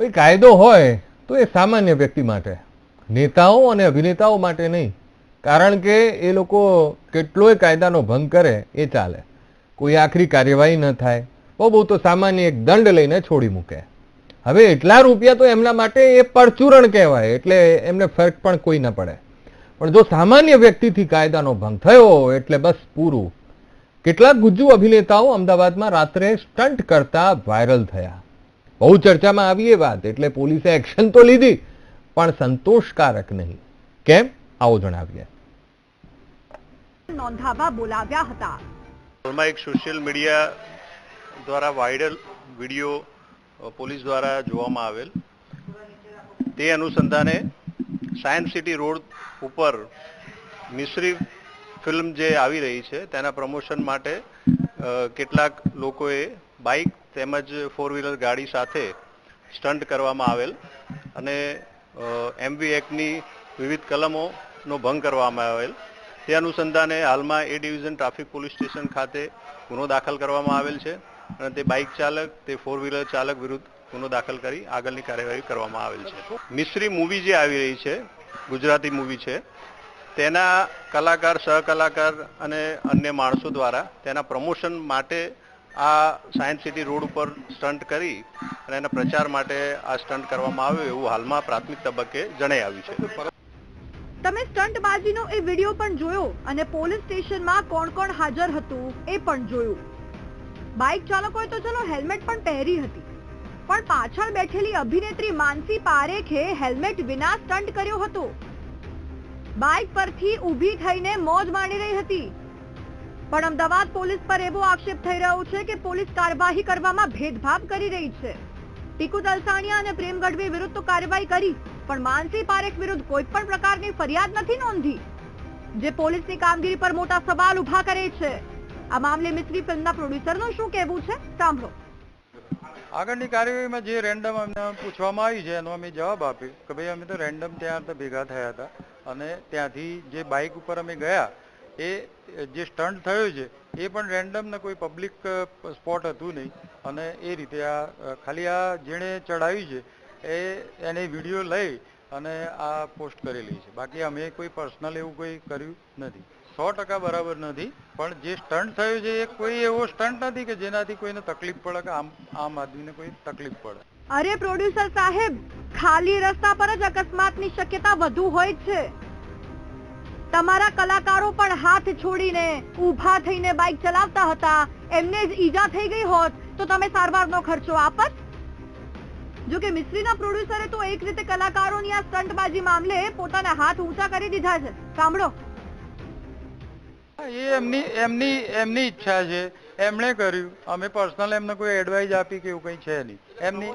ભાઈ કાયદો હોય તો એ સામાન્ય વ્યક્તિ માટે. નેતાઓ અને અભિનેતાઓ માટે નહીં. કારણ કે એ લોકો કેટલોય કાયદાનો ભંગ કરે એ ચાલે. કોઈ આખરી કાર્યવાહી ન થાય. બહુ બહુ તો સામાન્ય એક દંડ લઈને છોડી મૂકે. હવે એટલા રૂપિયા તો એમના માટે એ પરચૂરણ કહેવાય, એટલે એમને ફરક પણ કોઈ ન પડે. પણ જો સામાન્ય વ્યક્તિથી કાયદાનો ભંગ થયો એટલે બસ પૂરું. કેટલાક ગુજ્જુ અભિનેતાઓ અમદાવાદમાં રાત્રે સ્ટન્ટ કરતા વાયરલ થયા. બહુ ચર્ચામાં આવી એ વાત એટલે પોલીસે એક્શન તો લીધી પણ સંતોષકારક નહીં. કેમ? આવો જણાવીએ. નોંધાવા બોલાવ્યા હતા. હાલમાં એક સોશિયલ મીડિયા દ્વારા વાયરલ વીડિયો પોલીસ દ્વારા જોવામાં આવેલ. તે અનુસંધાને સાયન્સ સિટી રોડ ઉપર મિશ્રી ફિલ્મ જે આવી રહી છે તેના પ્રમોશન માટે કેટલાક લોકોએ બાઇક તેમજ ફોર વ્હીલર ગાડી સાથે સ્ટન્ટ કરવામાં આવેલ અને એમવી એક્ટની વિવિધ કલમોનો ભંગ કરવામાં આવેલ. તે અનુસંધાને હાલમાં A division traffic police station ખાતે ગુનો દાખલ કરવામાં આવેલ છે અને તે બાઇક ચાલક, તે ફોર વ્હીલર ચાલક વિરુદ્ધ ગુનો દાખલ કરી આગળની કાર્યવાહી કરવામાં આવેલ છે. મિશ્રી મૂવી જે આવી રહી છે, ગુજરાતી મૂવી છે, તેના કલાકાર, સહકલાકાર અને અન્ય માણસો દ્વારા તેના પ્રમોશન માટે આ સાયન્સ સિટી રોડ ઉપર સ્ટન્ટ કરી અને એના પ્રચાર માટે આ સ્ટન્ટ કરવામાં આવ્યો એવું હાલમાં પ્રાથમિક તબક્કે જણાઈ આવ્યું છે. તમે સ્ટંટબાજીનો એ વીડિયો પણ જોયો અને પોલીસ સ્ટેશનમાં કોણ કોણ હાજર હતું એ પણ જોયું. બાઇક ચાલકોએ તો ચલો હેલ્મેટ પણ પહેરી હતી, પણ પાછળ બેઠેલી અભિનેત્રી માનસી પારેખે હેલ્મેટ વિના સ્ટન્ટ કર્યો હતો. બાઇક પરથી ઊભી થઈને મોજ માણી રહી હતી. પણ અમદાવાદ પોલીસ પર એવો આક્ષેપ થઈ રહ્યો છે કે પોલીસ કાર્યવાહી કરવામાં ભેદભાવ કરી રહી છે. ટીકુ દલસાણિયા અને પ્રેમ ગઢવી વિરુદ્ધ તો કાર્યવાહી કરી, પણ માનસી પારેખ વિરુદ્ધ કોઈ પણ પ્રકારની ફરિયાદ નથી નોંધી. જે પોલીસની કામગીરી પર મોટા સવાલ ઊભા કરે છે. આ મામલે મિસ્ત્રી ફિલ્મના પ્રોડ્યુસરનું શું કહેવું છે? સાંભળો. આગળની કાર્યવાહીમાં જે રેન્ડમ અમને પૂછવામાં આવી છે, એનો અમે જવાબ આપ્યો કે ભાઈ અમે તો રેન્ડમ ત્યાં ભેગા થયા હતા અને ત્યાંથી જે બાઇક ઉપર અમે ગયા એ જે સ્ટન્ટ થયો છે, એ પણ રેન્ડમ ને કોઈ પબ્લિક સ્પોટ હતું નહીં. અને એ રીતે આ ખાલી આ જેણે ચડાવી છે, એ, એને વીડિયો લઈ અને આ પોસ્ટ કરેલી છે. બાકી અમે કોઈ પર્સનલ એવું કોઈ કર્યું નથી. સો ટકા બરાબર નથી, પણ જે સ્ટન્ટ થયો છે, એ કોઈ એવો સ્ટન્ટ નથી કે જેનાથી કોઈને તકલીફ પડે કે આમ આમ આદમીને કોઈ તકલીફ પડે. અરે પ્રોડ્યુસર સાહેબ, ખાલી રસ્તા પર જ અકસ્માતની શક્યતા વધુ હોય છે. તમારા કલાકારો પણ હાથ છોડીને ઊભા થઈને બાઇક ચલાવતા હતા. એમને જ ઈજા થઈ ગઈ હોત તો તમે સારવારનો ખર્ચો આપત? જો કે મિસ્ત્રીના પ્રોડ્યુસરે તો એક રીતે કલાકારોની આ સ્ટંટબાજી મામલે પોતાના હાથ ઊંચા કરી દીધા છે. સાંભળો. એ એમની એમની એમની ઈચ્છા છે. એમણે કર્યું. અમે પર્સનલ એમને કોઈ એડવાઇસ આપી કે એવું કંઈ છે નહીં. એમની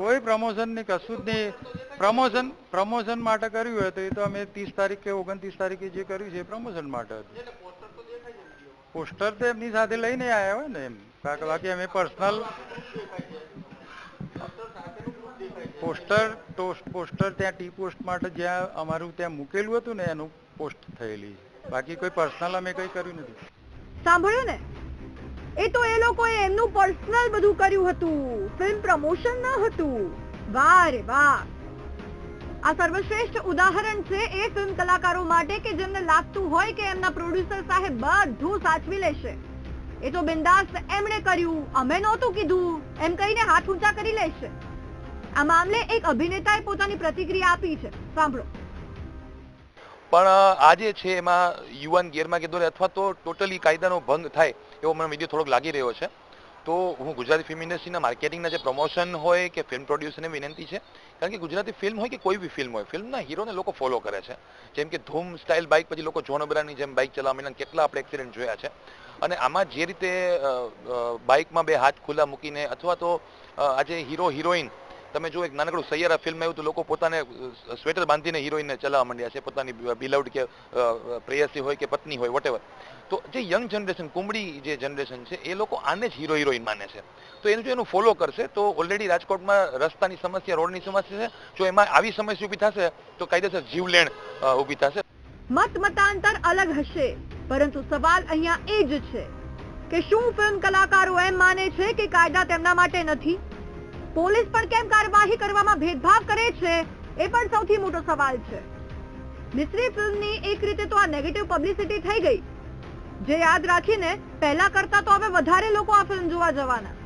કોઈ પ્રમોશનની કશું જ નહીં. પ્રમોશન પ્રમોશન માટે કર્યું હોય તો એ તો અમે ત્રીસ તારીખ કે ઓગણત્રીસ તારીખે જે કર્યું છે એ પ્રમોશન માટે હતું. પોસ્ટર તો એમની સાથે લઈને આવ્યા હોય ને એમ. બાકી બાકી અમે પર્સનલ પોસ્ટર પોસ્ટર ત્યાં ટી પોસ્ટ માટે જ્યાં અમારું ત્યાં મૂકેલું હતું ને એનું પોસ્ટ થયેલી. બાકી કોઈ પર્સનલ અમે કંઈ કર્યું નથી. સાંભળ્યું ને? એ તો એ લોકોએ એમનું પર્સનલ બધું કર્યું હતું. ફિલ્મ પ્રમોશન ન હતું. વાહ રે વાહ. આ સર્વશ્રેષ્ઠ ઉદાહરણ છે એ ફિલ્મ કલાકારો માટે કે જેમને લાગતું હોય કે એમના પ્રોડ્યુસર સાહેબ બધું સાચવી લેશે. એ તો બિંદાસ એમણે કર્યું. અમે નહોતું કીધું. એમ કહીને હાથ ઊંચા કરી લેશે. આ મામલે એક અભિનેતાએ પોતાની પ્રતિક્રિયા આપી છે. સાંભળો. પણ આજે છે એમાં યુવાન ગેરમાં કે દોરે અથવા તો ટોટલી કાયદાનો ભંગ થાય. એવો મને વીડિયો થોડોક લાગી રહ્યો છે. તો હું ગુજરાતી ફિલ્મ ઇન્ડસ્ટ્રીના માર્કેટિંગના જે પ્રમોશન હોય કે ફિલ્મ પ્રોડ્યુસરને વિનંતી છે, કારણ કે ગુજરાતી ફિલ્મ હોય કે કોઈ બી ફિલ્મ હોય ફિલ્મના હીરોને લોકો ફોલો કરે છે. જેમ કે ધૂમ સ્ટાઇલ બાઇક પછી લોકો જોન ઓબ્રાની જેમ બાઇક ચલાવવા માંડ્યા કેટલા આપણે એક્સિડન્ટ જોયા છે. અને આમાં જે રીતે બાઇકમાં બે હાથ ખુલ્લા મૂકીને અથવા તો આજે હીરો હિરોઈન તમે જો એક નાનકડું સૈયારા ફિલ્મ આવ્યું તો લોકો પોતાને સ્વેટર બાંધીને હિરોઈનને ચલાવવા માંડ્યા છે, પોતાની બિલવડ કે પ્રેયસી હોય કે પત્ની હોય વોટેવર તો જે યંગ જનરેશન કુંબળી જે જનરેશન છે, એ લોકો આને જ હીરો હિરોઈન માને છે. તો એનું જો એનું ફોલો કરશે, તો ઓલરેડી રાજકોટમાં રસ્તાની સમસ્યા, રોડની સમસ્યા છે. જો એમાં આવી સમસ્યા ઊભી થશે, તો કાયદેસર જીવલેણ ઊભી થશે. મત મતાંતર અલગ હશે, પરંતુ સવાલ અહીંયા એ જ છે કે શું ફિલ્મ કલાકારો એમ માને છે કે કાયદા તેમના માટે નથી? પોલીસ પણ કેમ કાર્યવાહી કરવામાં ભેદભાવ કરે છે, એ પણ સૌથી મોટો સવાલ છે. મિસ્ત્રી ફિલ્મની એક રીતે તો આ નેગેટિવ પબ્લિસિટી થઈ ગઈ. જે યાદ રાખીને, પહેલા કરતા તો હવે વધારે લોકો આ ફિલ્મ જોવા જવાના.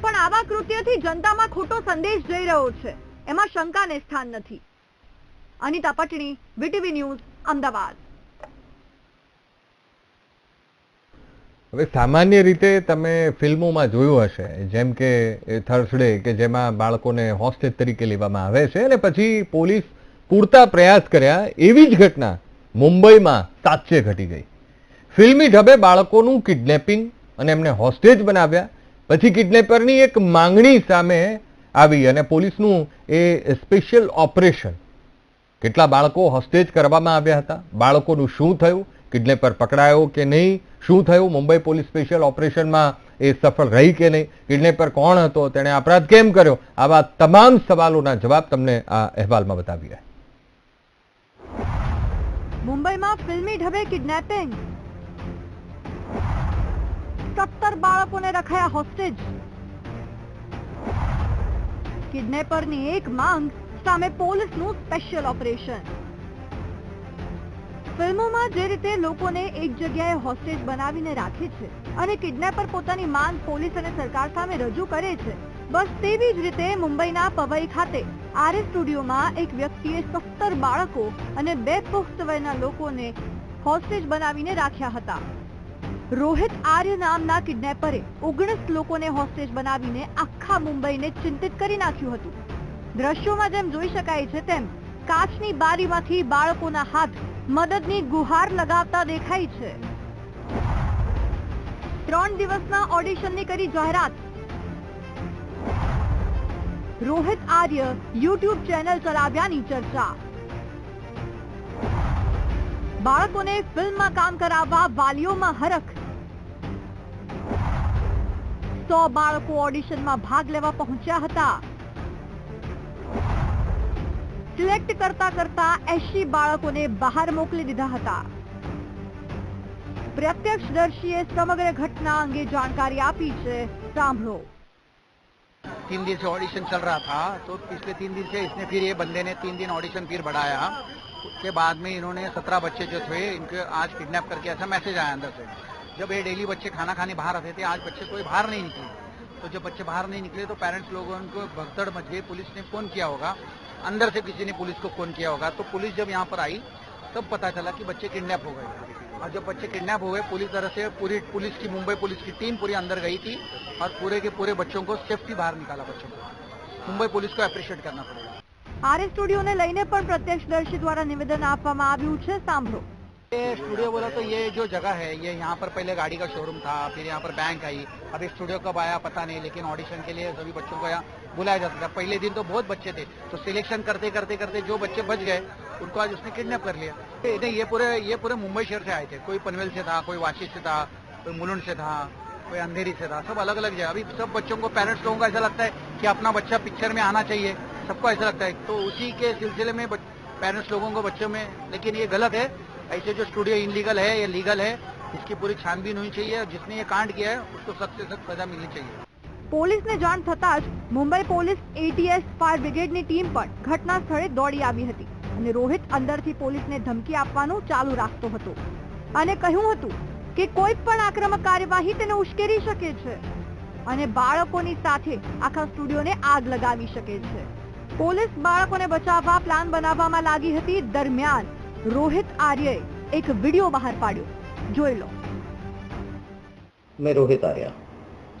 પણ આવા કૃત્યથી જનતામાં ખોટો સંદેશ જઈ રહ્યો છે. એમાં શંકાને સ્થાન નથી. Anita Patni, VTV news, Ahmedabad. હવે સામાન્ય રીતે તમે ફિલ્મોમાં જોયું હશે, જેમ કે થર્સડે કે જેમાં બાળકોને હોસ્ટેજ તરીકે લેવામાં આવે છે, અને પછી પોલીસ પૂરતા પ્રયાસ કર્યા, એવી જ ઘટના મુંબઈમાં સાચે ઘટી ગઈ. ફિલ્મી ઢબે બાળકોનું કિડનેપિંગ અને એમને હોસ્ટેજ બનાવ્યા, પછી કિડનેપરની એક માંગણી સામે આવી અને પોલીસનું એ સ્પેશિયલ ઓપરેશન કેટલા બાળકો હોસ્ટેજ કરવામાં આવ્યા હતા, બાળકોનું શું થયું કિડનેપર પકડાયો કે નહીં? શું થયું? મુંબઈ પોલીસ સ્પેશિયલ ઓપરેશનમાં એ સફળ રહી કે નહીં? કિડનેપર કોણ હતો? તેણે અપરાધ કેમ કર્યો? આવા તમામ સવાલોના જવાબ તમને આ અહેવાલમાં બતાવીએ મુંબઈમાં ફિલ્મી ઢબે કિડનેપિંગ. સત્તર બાળકોને રખાયા હોસ્ટેજ. કિડનેપરની એક માંગ સામે પોલીસનું સ્પેશિયલ ઓપરેશન. ફિલ્મોમાં જે રીતે લોકોને એક જગ્યાએ હોસ્ટેજ બનાવીને રાખે છે અને કિડનેપર પોતાની માંગ પોલીસ અને સરકાર સામે રજૂ કરે છે, બસ તેવી જ રીતે મુંબઈના પવઈ ખાતે આરએસ સ્ટુડિયોમાં એક વ્યક્તિએ સત્તર બાળકો અને બે પુખ્ત વયના લોકોને હોસ્ટેજ બનાવીને રાખ્યા હતા. રોહિત આર્ય નામના કિડનેપરે ઓગણીસ લોકોને હોસ્ટેજ બનાવીને આખા મુંબઈને ચિંતિત કરી નાખ્યું હતું. દ્રશ્યોમાં જેમ જોઈ શકાય છે તેમ કાચની બારીમાંથી બાળકોના હાથ મદદની ગુહાર લગાવતા દેખાય છે. ત્રણ દિવસના ઓડિશનની કરી જાહેરાત. રોહિત આર્ય યુટ્યુબ ચેનલ ચલાવ્યાની ચર્ચા. બાળકોને ફિલ્મમાં કામ કરાવવા વાલીઓમાં હરખ. સો બાળકો ઓડિશનમાં ભાગ લેવા પહોંચ્યા હતા. સિલેક્ટ કરતા કરતા એસી બાળકોને બહાર મોકલી દીધા હતા પ્રત્યક્ષદર્શીએ સમગ્ર ઘટના અંગે જાણકારી આપી છે સાંભળો तीन दिन से ऑडिशन चल रहा था तो पिछले तीन दिन से इसने फिर ये बंदे ने तीन दिन ऑडिशन फिर बढ़ाया उसके बाद में इन्होंने सत्रह बच्चे जो थे इनके आज किडनैप करके ऐसा मैसेज आया अंदर से जब ये डेली बच्चे खाना खाने बाहर आते थे आज बच्चे कोई बाहर नहीं निकले तो जब बच्चे बाहर नहीं निकले तो पेरेंट्स लोगों को भगदड़ मच गई पुलिस ने फोन किया होगा अंदर से किसी ने पुलिस को फोन किया होगा तो पुलिस जब यहाँ पर आई तब पता चला कि बच्चे किडनैप हो गए और जब बच्चे किडनैप हो गए पुलिस तरफ से पूरी पुलिस की मुंबई पुलिस की टीम पूरी अंदर गई थी और पूरे के पूरे बच्चों को सेफ्टी बाहर निकाला बच्चों को मुंबई पुलिस को एप्रिशिएट करना पड़ेगा આરએસ સ્ટુડિયોને લઈને પણ પ્રત્યક્ષદર્શી દ્વારા નિવેદન આપવામાં આવ્યું છે સાંભળો ये स्टूडियो बोला तो ये जो जगह है ये यहाँ पर पहले गाड़ी का शोरूम था फिर यहाँ पर बैंक आई अभी स्टूडियो कब आया पता नहीं लेकिन ऑडिशन के लिए सभी बच्चों को यहाँ बुलाया जाता था। पहले दिन तो बहुत बच्चे थे। तो सिलेक्शन करते करते करते जो बच्चे बच गए, उनको आज उसने किडनैप कर लिया। नहीं ये पूरे ये पूरे मुंबई शहर से आए थे। कोई पनवेल से था, कोई वाशी से था, कोई मुलुंड से था, कोई अंधेरी से था। सब अलग अलग जगह। अभी सब बच्चों को पेरेंट्स लोगों को ऐसा लगता है कि अपना बच्चा पिक्चर में आना चाहिए। सबको ऐसा लगता है। तो उसी के सिलसिले में पेरेंट्स लोगों को, बच्चों में, लेकिन ये गलत है। ऐसे जो स्टूडियो इनलीगल है, या लीगल है, इसकी पूरी छानबीन होनी चाहिए। और जिसने ये कांड किया है, उसको सख्त से सख्त सजा मिलनी चाहिए। પોલીસને જાણ થતાં જ મુંબઈ પોલીસ એટીએસ ફાયર બ્રિગેડની ટીમ પણ ઘટના સ્થળે દોડી આવી હતી અને રોહિત અંદરથી પોલીસને ધમકી આપવાનું ચાલુ રાખતો હતો. અને કહ્યું હતું કે કોઈ પણ આક્રમક કાર્યવાહી તેને ઉશ્કેરી શકે છે અને બાળકોની સાથે આખા સ્ટુડિયોને આગ લગાવી શકે છે. પોલીસ બાળકોને બચાવવા પ્લાન બનાવવામાં લાગી હતી. દરમિયાન રોહિત આર્યએ એક વીડિયો બહાર પાડ્યો. જોઈ લો. મેં રોહિત આર્યા.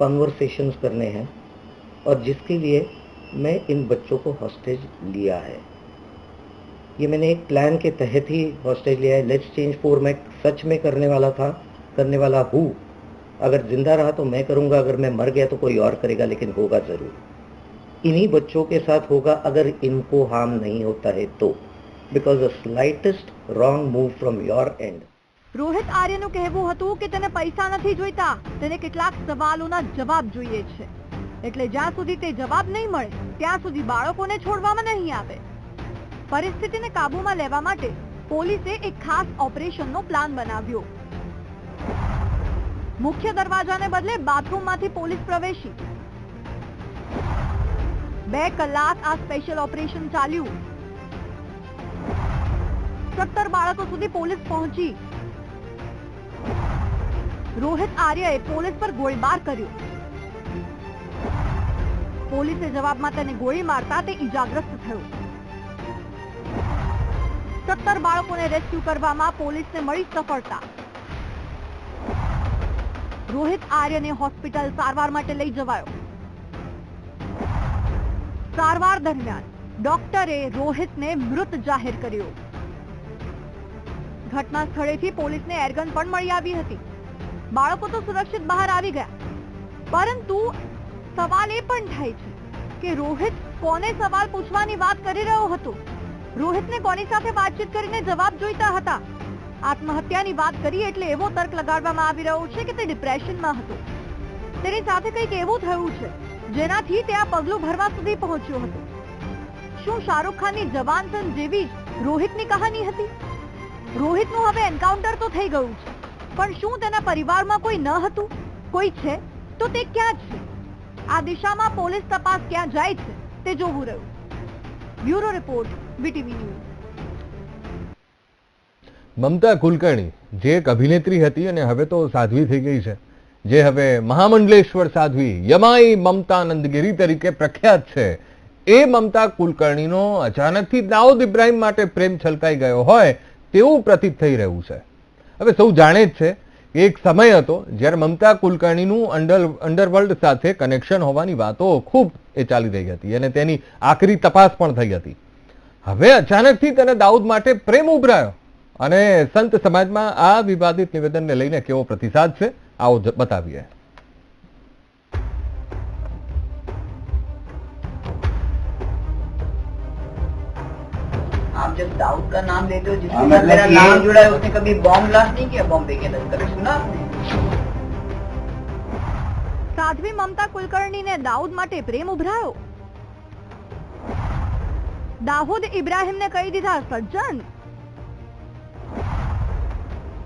कॉन्वर्सेशंस करने हैं और जिसके लिए मैं इन बच्चों को हॉस्टेज लिया है। ये मैंने एक प्लान के तहत ही हॉस्टेज लिया है। लेट्स चेंज फोर मैं सच में करने वाला था, करने वाला हूँ। अगर ज़िंदा रहा तो मैं करूँगा, अगर मैं मर गया तो कोई और करेगा, लेकिन होगा ज़रूर। इन्हीं बच्चों के साथ होगा, अगर इनको हार्म नहीं होता है तो। Because the slightest wrong move from your end Rohit આર્યનું કહેવું હતું કે તેને પૈસા નથી જોઈતા, તેને કેટલાક સવાલોના જવાબ જોઈએ છે. એટલે જ્યાં સુધી તે જવાબ નહીં મળે, ત્યાં સુધી બાળકોને છોડવામાં નહીં આવે. પરિસ્થિતિને કાબૂમાં લેવા માટે પોલીસે એક ખાસ ઓપરેશનનો પ્લાન બનાવ્યો. મુખ્ય દરવાજાને બદલે બાથરૂમમાંથી પોલીસ પ્રવેશી. બે કલાક આ સ્પેશિયલ ઓપરેશન ચાલ્યું. સત્તર બાળકો સુધી પોલીસ પહોંચી. રોહિત આર્યએ પોલીસ પર ગોળીબાર કર્યો. પોલીસે જવાબમાં તેને ગોળી મારતા તે ઈજાગ્રસ્ત થયો. સત્તર બાળકોને રેસ્ક્યુ કરવામાં પોલીસને મળી સફળતા. રોહિત આર્યને હોસ્પિટલ સારવાર માટે લઈ જવાયો. સારવાર દરમિયાન ડોક્ટરે રોહિતને મૃત જાહેર કર્યો. ઘટના સ્થળેથી પોલીસને એરગન પણ મળી આવી હતી. બાળકો તો સુરક્ષિત બહાર આવી ગયા. પરંતુ સવાલ એ પણ થાય છે કે રોહિત કોને સવાલ પૂછવાની વાત કરી રહ્યો હતો? રોહિતને કોની સાથે વાતચીત કરીને જવાબ જોઈતા હતા? આત્મહત્યાની વાત કરી એટલે એવો તર્ક લગાડવામાં આવી રહ્યો છે કે તે ડિપ્રેશનમાં હતો. તેની સાથે કંઈક એવું થયું છે જેનાથી તે આ પગલું ભરવા સુધી પહોંચ્યો હતો. શું શાહરૂખ ખાનની જવાન જેવી જ રોહિતની કહાની હતી? રોહિતનું હવે એન્કાઉન્ટર તો થઈ ગયું છે. પણ શું તેના પરિવારમાં કોઈ ન હતું? કોઈ છે? તો તે ક્યાં છે? આ દિશામાં પોલીસ તપાસ ક્યાં જાય છે તે જોવું રહ્યું. Bureau report, VTV news. Mamta Kulkarni, જે એક અભિનેત્રી હતી અને હવે તો સાધ્વી થઈ ગઈ છે, જે હવે મહામંડલેશ્વર સાધ્વી, યમાઈ મમતા નંદગીરી તરીકે પ્રખ્યાત છે. એ મમતા કુલકર્ણીનો અચાનકથી દાઉદ ઇબ્રાહિમ માટે પ્રેમ છલકાઈ ગયો હોય તેવું પ્રતીત થઈ રહ્યું છે. હવે સૌ જાણે જ છે એક સમય હતો જ્યારે મમતા કુલકર્ણીનું અંડર અંડરવર્લ્ડ સાથે કનેક્શન હોવાની વાતો ખૂબ એ ચાલી રહી હતી અને તેની આખરી તપાસ પણ થઈ હતી. હવે અચાનકથી તેને દાઉદ માટે પ્રેમ ઉભરાયો અને સંત સમાજમાં આ વિવાદિત નિવેદનને લઈને કેવો પ્રતિસાદ છે, આવો બતાવીએ. आप जब दाऊद का नाम लेते हो जिसके हाँ, साथ मतलब मेरा ये- नाम जुड़ा है उसने कभी बॉम्ब ब्लास्ट नहीं किया बॉम्बे के अंदर कभी सुना आपने સાધ્વી મમતા કુલકર્ણીને દાઉદ માટે પ્રેમ ઉભરાયો દાઉદ ઇબ્રાહિમને કહી દીધા સજ્જન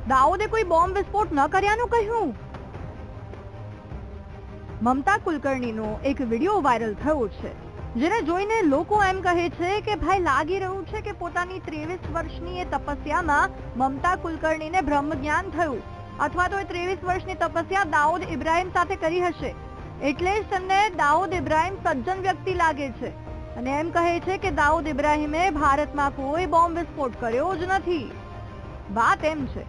દાઉદે કોઈ બોમ્બ વિસ્ફોટ ન કર્યાનું કહ્યું મમતા કુલકર્ણીનો એક વિડીયો વાયરલ થયો છે જેને જોઈને લોકો એમ કહે છે કે ભાઈ લાગી રહ્યું છે કે પોતાની ત્રેવીસ વર્ષની એ તપસ્યામાં મમતા કુલકર્ણીને બ્રહ્મ જ્ઞાન થયું. અથવા તો એ ત્રેવીસ વર્ષની તપસ્યા દાઉદ ઇબ્રાહિમ સાથે કરી હશે. એટલે જ તેમને દાઉદ ઇબ્રાહિમ સજ્જન વ્યક્તિ લાગે છે. અને એમ કહે છે કે દાઉદ ઇબ્રાહિમે ભારતમાં કોઈ બોમ્બ વિસ્ફોટ કર્યો જ નથી. વાત એમ છે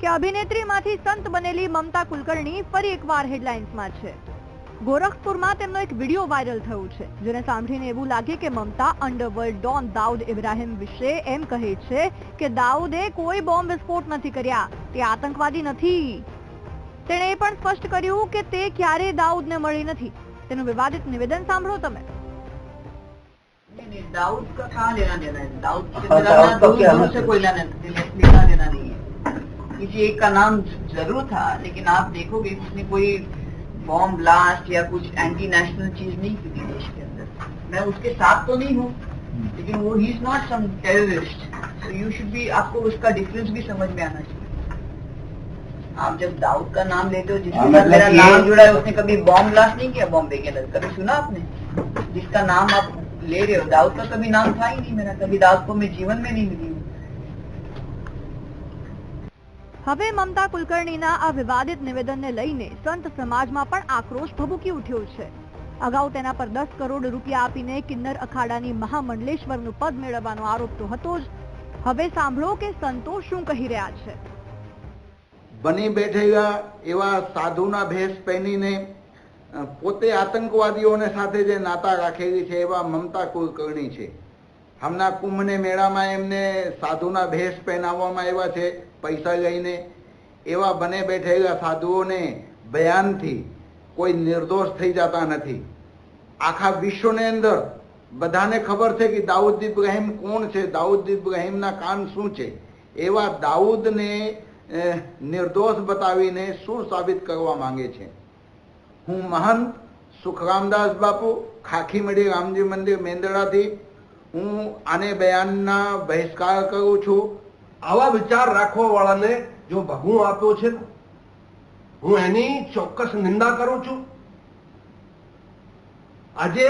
કે અભિનેત્રીમાંથી સંત બનેલી મમતા કુલકર્ણી ફરી એકવાર હેડલાઇન્સમાં છે. ગોરખપુરમાં તેમનો એક વિડીયો વાયરલ થયો છે જેને સાંભળીને એવું લાગે કે મમતા અંડરવર્લ્ડ ડોન દાઉદ ઇબ્રાહિમ વિશે એમ કહે છે કે દાઉદે કોઈ બોમ્બ વિસ્ફોટ નથી કર્યા તે આતંકવાદી નથી તેણે એ પણ સ્પષ્ટ કર્યું કે તે ક્યારેય દાઉદને મળી નથી તેનું વિવાદિત નિવેદન સાંભળો તમે नहीं नहीं दाऊद का कहाँ लेना देना है दाऊद से हाँ, मेरा दाऊद ना का दूर क्या दूर मतलब? से कोई लेना लेना देना नहीं है किसी एक का नाम जरूर था लेकिन आप देखोगे उसने कोई बॉम्ब ब्लास्ट या कुछ एंटी नेशनल चीज़ नहीं की थी देश के अंदर। मैं उसके साथ तो नहीं हूँ लेकिन वो ही इज़ नॉट सम टेररिस्ट तो यू शुड बी आपको उसका डिफरेंस भी समझ में आना चाहिए। आप जब दाऊद का नाम लेते हो जिसके हाँ, साथ मतलब मेरा नाम जुड़ा है उसने कभी बॉम्ब ब्लास्ट नहीं किया? बॉम्बे के अंदर। कभी सुना आपने? जिसका नाम आप ले रहे हो दाऊद का कभी नाम था ही नहीं मेरा कभी दाऊद को मैं जीवन में नहीं मिली हूँ। હવે મમતા કુલકર્ણીના આ વિવાદિત નિવેદનને લઈને સંત સમાજમાં પણ આક્રોશ ભભૂકી ઉઠ્યો છે. અગાઉ તેના પર દસ કરોડ રૂપિયા આપીને કિન્નર અખાડાની મહામંડલેશ્વરનું પદ મેળવવાનો આરોપ તો હતો જ. હવે સાંભળો કે સંતો શું કહી રહ્યા છે. બની બેઠેલા એવા સાધુના ભેષ પહેરીને પોતે આતંકવાદીઓને સાથે જે નાતા રાખેલી છે એવા મમતા કુલકર્ણી છે. હમણાં કુંભને મેળામાં એમને સાધુના ભેષ પહેરાવવામાં આવ્યા છે. પૈસા લઈને એવા બને બેઠેલા સાધુઓને બયાનથી કોઈ નિર્દોષ થઈ જતા નથી. આખા વિશ્વની અંદર બધાને ખબર છે કે દાઉદ ઇબ્રાહિમ કોણ છે? દાઉદ ઇબ્રાહિમના કામ શું છે? એવા દાઉદને નિર્દોષ બતાવીને શું સાબિત કરવા માંગે છે? હું મહંત સુખરામદાસ બાપુ ખાખીમડી રામજી મંદિર મેંદડાથી હું આને બયાનના બહિષ્કાર કરું છું. આવા વિચાર રાખવા વાળાને જો ભગવું આપ્યો છે હું એની ચોક્કસ નિંદા કરું છું. આજે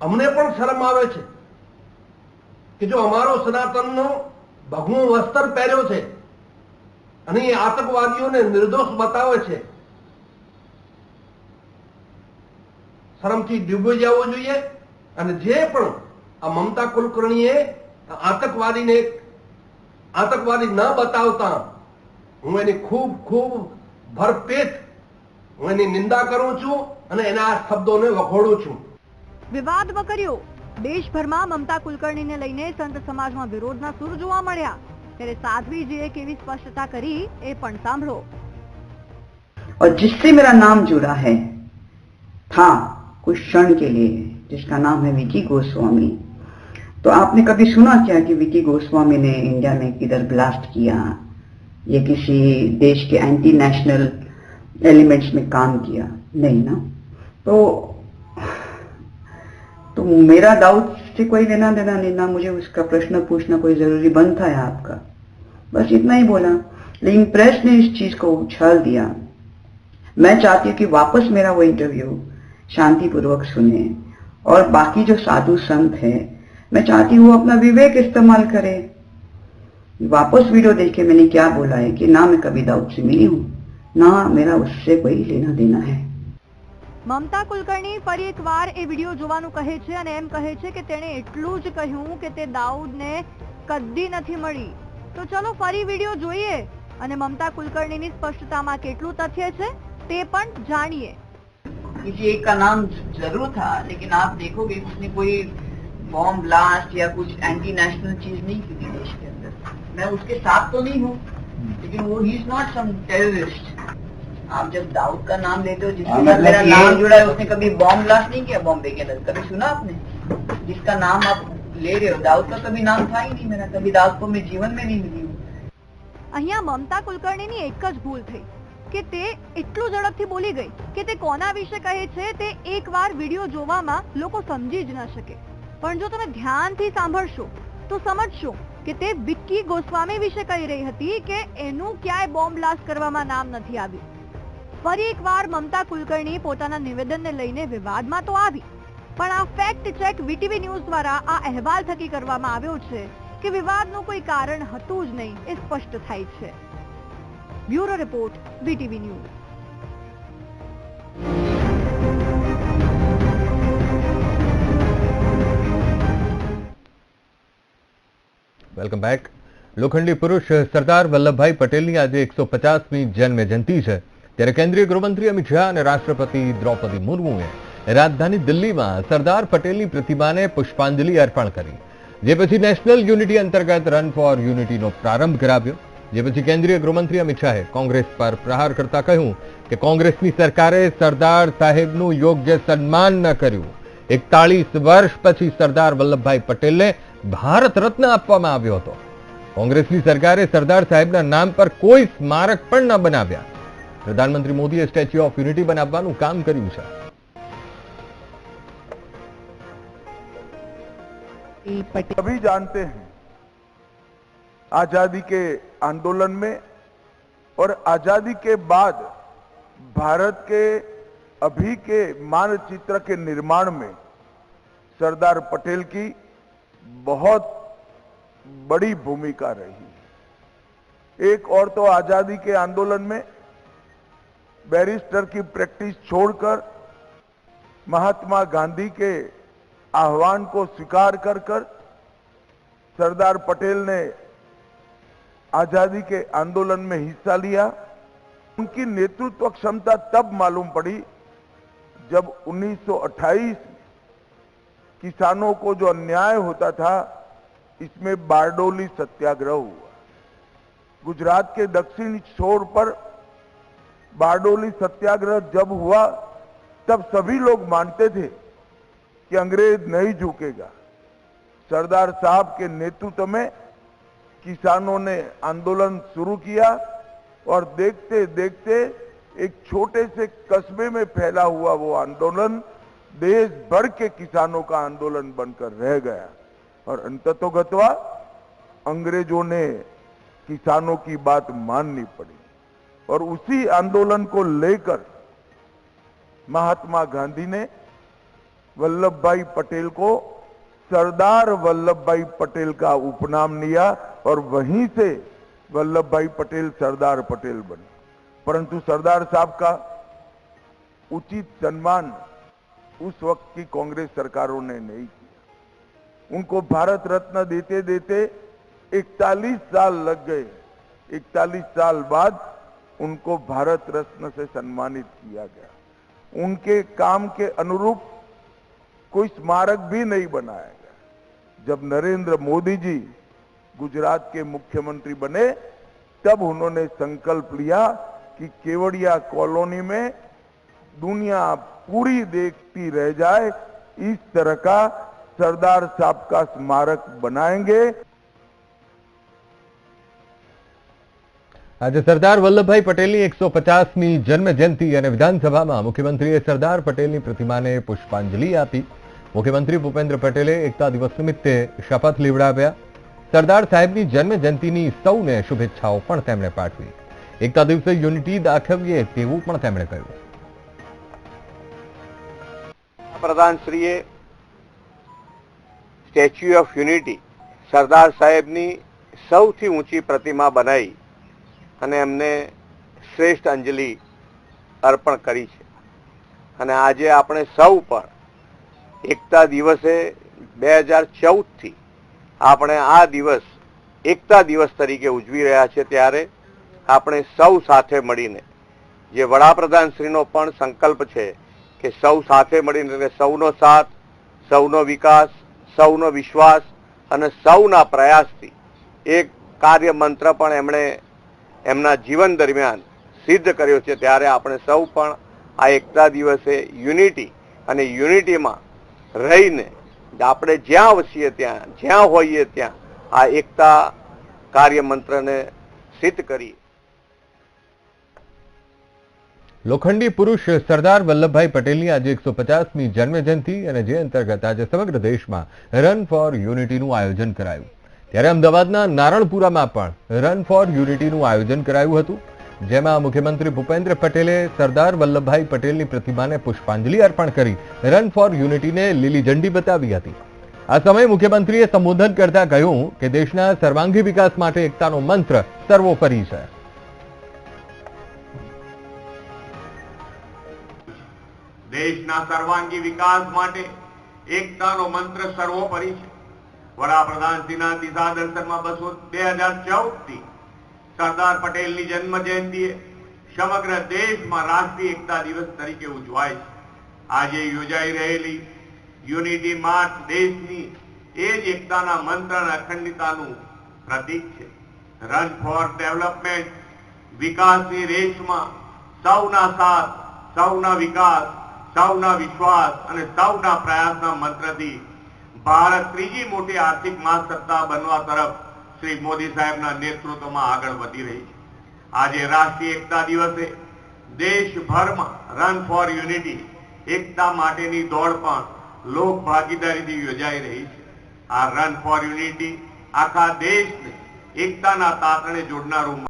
અમને પણ શરમ આવે છે કે જો અમારો સનાતનનો ભગવું વસ્ત્ર પહેર્યો છે અને એ આતંકવાદીઓને નિર્દોષ બતાવે છે, શરમથી ડૂબી જવો જોઈએ અને જે પણ આ મમતા કુલકર્ણીએ આતંકવાદીને આતંકવાદી ન બતાવતા હું એની ખૂબ ખૂબ ભરપેટ હું એની નિંદા કરું છું અને એના આ શબ્દોને વખોડું છું વિવાદ વકર્યો દેશભરમાં મમતા કુલકર્ણીને લઈને સંત સમાજમાં વિરોધના સૂર જોવા મળ્યા ત્યારે સાધ્વીજીએ કેવી સ્પષ્ટતા કરી એ પણ સાંભળો और जिससे मेरा नाम जुड़ा है था कुछ क्षण के लिए जिसका नाम है विकी गोस्वामी तो आपने कभी सुना क्या कि विकी गोस्वामी ने इंडिया में किधर ब्लास्ट किया? ये किसी देश के एंटी नेशनल एलिमेंट्स में काम किया? नहीं ना? तो तो मेरा डाउट से कोई लेना देना नहीं ना, मुझे उसका प्रश्न पूछना कोई ज़रूरी बनता है आपका। बस इतना ही बोला। लेकिन प्रेस ने इस चीज़ को उछाल दिया। मैं चाहती हूँ कि वापस मेरा वो इंटरव्यू शांतिपूर्वक सुने। और बाकी जो साधु संत है मैं चाहती हूँ वो अपना विवेक इस्तेमाल करे वापस वीडियो देखे मैंने क्या बोला है कि ना मैं कभी दाऊद से मिली हूँ ना मेरा उससे कोई लेना देना है મમતા કુલકર્ણી ફરી એકવાર એ વિડીયો જોવાનું કહે છે અને એમ કહે છે કે તેણે એટલું જ કહ્યું કે તે દાઉદને કદી નથી મળી તો ચલો ફરી વિડીયો જોઈએ અને મમતા કુલકર્ણીની સ્પષ્ટતામાં કેટલું તથ્ય છે તે પણ જાણીએ किसी एक का नाम जरूर था लेकिन आप देखोगे उसने कोई बॉम्ब ब्लास्ट या कुछ एंटी नेशनल चीज नहीं की थी देश के अंदर मैं उसके साथ तो नहीं हूँ लेकिन वो he is not some terrorist आप जब दाऊद का नाम लेते हो जिसके हाँ, साथ मतलब मेरा ये- नाम जुड़ा है उसने कभी बॉम्ब ब्लास्ट नहीं किया बॉम्बे के अंदर कभी सुना आपने जिसका नाम आप ले रहे हो दाऊद का कभी नाम था ही नहीं मेरा कभी दाऊद को मैं जीवन में नहीं मिली हूँ અહીંયા મમતા કુલકર્ણીની એક જ ભૂલ થઈ કે તે એટલું ઝડપથી બોલી ગઈ કે તે કોના વિશે કહે છે તે એકવાર વિડીયો જોવામાં લોકો સમજી જ ન શકે પણ જો તમે ધ્યાનથી સાંભળશો, તો સમજશો કે તે વિક્કી ગોસ્વામી વિશે કહી રહી હતી કે એનું ક્યાંય બોમ્બ બ્લાસ્ટ કરવામાં નામ નથી આવ્યું. ફરી એકવાર મમતા કુલકર્ણી પોતાના નિવેદનને લઈને વિવાદમાં તો આવી, પણ આ ફેક્ટ ચેક વીટીવી ન્યૂઝ દ્વારા આ અહેવાલ થકી કરવામાં આવ્યો છે કે વિવાદનું કોઈ કારણ હતું જ નહીં, એ સ્પષ્ટ થાય છે. Bureau report, VTV news. Welcome back. લોખંડી પુરુષ સરદાર વલ્લભભાઈ પટેલની આજે એકસો પચાસમી જન્મ છે. ત્યારે કેન્દ્રીય ગૃહમંત્રી અમિત શાહ અને રાષ્ટ્રપતિ દ્રૌપદી મુર્મુએ રાજધાની દિલ્હીમાં સરદાર પટેલની પ્રતિમાને પુષ્પાંજલિ અર્પણ કરી. જે પછી નેશનલ યુનિટી અંતર્ગત રન ફોર યુનિટીનો પ્રારંભ કરાવ્યો. જે પછી કેન્દ્રીય ગૃહમંત્રી અમિત શાહે કોંગ્રેસ પર પ્રહાર કરતા કહ્યું કે કોંગ્રેસની સરકારે સરદાર સાહેબનું યોગ્ય સન્માન ન કર્યું. એકતાળીસ વર્ષ પછી સરદાર વલ્લભભાઈ પટેલને ભારત રત્ન આપવામાં આવ્યો હતો કોંગ્રેસની સરકારે સરદાર સાહેબના નામ પર કોઈ સ્મારક પણ ન બનાવ્યા પ્રધાનમંત્રી મોદીએ સ્ટેચ્યુ ઓફ યુનિટી બનાવવાનું કામ કર્યું છે सभी जानते हैं आजादी के आंदोलन में और आजादी के बाद भारत के अभी के मानचित्र के निर्माण में सरदार पटेल की बहुत बड़ी भूमिका रही एक और तो आज़ादी के आंदोलन में बैरिस्टर की प्रैक्टिस छोड़कर महात्मा गांधी के आह्वान को स्वीकार कर कर सरदार पटेल ने आज़ादी के आंदोलन में हिस्सा लिया। उनकी नेतृत्व क्षमता तब मालूम पड़ी जब 1928 किसानों को जो अन्याय होता था, इसमें बारडोली सत्याग्रह हुआ। गुजरात के दक्षिण छोर पर बारडोली सत्याग्रह जब हुआ, तब सभी लोग मानते थे कि अंग्रेज़ नहीं झुकेगा। सरदार साहब के नेतृत्व में किसानों ने आंदोलन शुरू किया और देखते देखते एक छोटे से कस्बे में फैला हुआ वो आंदोलन देश भर के किसानों का आंदोलन बनकर रह गया। और अंततोगतवा अंग्रेज़ों ने किसानों की बात माननी पड़ी। और उसी आंदोलन को लेकर महात्मा गांधी ने वल्लभ भाई पटेल को सरदार वल्लभ भाई पटेल का उपनाम लिया और वहीं से वल्लभ भाई पटेल सरदार पटेल बने। परंतु सरदार साहब का उचित सम्मान उस वक्त की कांग्रेस सरकारों ने नहीं किया। उनको भारत रत्न देते देते 41 साल लग गए। 41 साल बाद उनको भारत रत्न से सम्मानित किया गया। उनके काम के अनुरूप कोई स्मारक भी नहीं बनाया गया। जब नरेंद्र मोदी जी गुजरात के मुख्यमंत्री बने, तब उन्होंने संकल्प लिया कि केवड़िया कॉलोनी में दुनिया पूरी देखती रह जाए इस तरह का सरदार साहब का स्मारक बनाएंगे આજે સરદાર વલ્લભભાઈ પટેલની એકસો પચાસમી જન્મ જયંતિ અને વિધાનસભામાં મુખ્યમંત્રીએ સરદાર પટેલની પ્રતિમાને પુષ્પાંજલિ આપી મુખ્યમંત્રી ભૂપેન્દ્ર પટેલે એકતા દિવસ નિમિત્તે શપથ લેવડાવ્યા સરદાર સાહેબની જન્મ જયંતિની સૌને શુભેચ્છાઓ પણ તેમણે પાઠવી એકતા દિવસે યુનિટી દાખવીએ તેવું પણ તેમણે કહ્યું પ્રધાનશ્રીએ સ્ટેચ્યુ ઓફ યુનિટી સરદાર સાહેબની સૌથી ઊંચી પ્રતિમા બનાવી અને એમને શ્રેષ્ઠ અંજલિ અર્પણ કરી છે. અને આજે આપણે સૌ પણ એકતા દિવસે બે હજાર ચૌદથી આપણે આ દિવસ એકતા દિવસ તરીકે ઉજવી રહ્યા છે ત્યારે આપણે સૌ સાથે મળીને જે વડાપ્રધાનશ્રીનો પણ સંકલ્પ છે કે સૌ સાથે મળીને એટલે સૌનો સાથ, સૌનો વિકાસ, સૌનો વિશ્વાસ અને સૌના પ્રયાસથી એક કાર્ય મંત્ર પણ એમણે એમના જીવન દરમિયાન સિદ્ધ કર્યો છે. ત્યારે આપણે સૌ પણ આ એકતા દિવસે યુનિટી અને યુનિટીમાં રહીને આપણે જ્યાં વસીએ ત્યાં, જ્યાં હોઈએ ત્યાં આ એકતા કાર્ય મંત્રને સિદ્ધ કરીએ. લોખંડી પુરુષ સરદાર વલ્લભભાઈ પટેલની આજે એકસો પચાસમી જન્મજયંતિ અને જે અંતર્ગત આજે સમગ્ર દેશમાં રન ફોર યુનિટીનું આયોજન કરાયું. ત્યારે અમદાવાદના નારણપુરામાં પણ રન ફોર યુનિટીનું આયોજન કરાયું હતું, જેમાં મુખ્યમંત્રી ભૂપેન્દ્ર પટેલે સરદાર વલ્લભભાઈ પટેલની પ્રતિમાને પુષ્પાંજલિ અર્પણ કરી રન ફોર યુનિટીને લીલી ઝંડી બતાવી હતી. આ સમયે મુખ્યમંત્રીએ સંબોધન કરતા કહ્યું કે દેશના સર્વાંગી વિકાસ માટે એકતાનો મંત્ર સર્વોપરી છે. દેશના સર્વાંગી વિકાસ માટે એકતાનો મંત્ર સર્વોપરી છે. વડાપ્રધાનશ્રીના દિશા દર્શનમાં બસો બે હજાર ચૌદથી સરદાર પટેલની જન્મ જયંતિએ સમગ્ર દેશમાં રાષ્ટ્રીય એકતા દિવસ તરીકે ઉજવાય છે. આજે યોજાઈ રહેલી યુનિટી માર્ચ દેશની એ જ એકતાના મંત્ર અને અખંડિતાનું પ્રતીક છે. રન ફોર ડેવલપમેન્ટ, વિકાસની રેસમાં સૌના સાથ, સૌના વિકાસ સૌના વિશ્વાસ અને સૌના પ્રયાસના મંત્રથી ભારત ત્રીજી મોટી આર્થિક મહાસત્તા બનવા તરફ શ્રી મોદી સાહેબના નેતૃત્વમાં આગળ વધી રહી છે. આજે રાષ્ટ્રીય એકતા દિવસે દેશભરમાં રન ફોર યુનિટી એકતા માટેની દોડ પણ લોક ભાગીદારીથી યોજાઈ રહી છે. આ રન ફોર યુનિટી આખા દેશને એકતાના તાતણે જોડનારું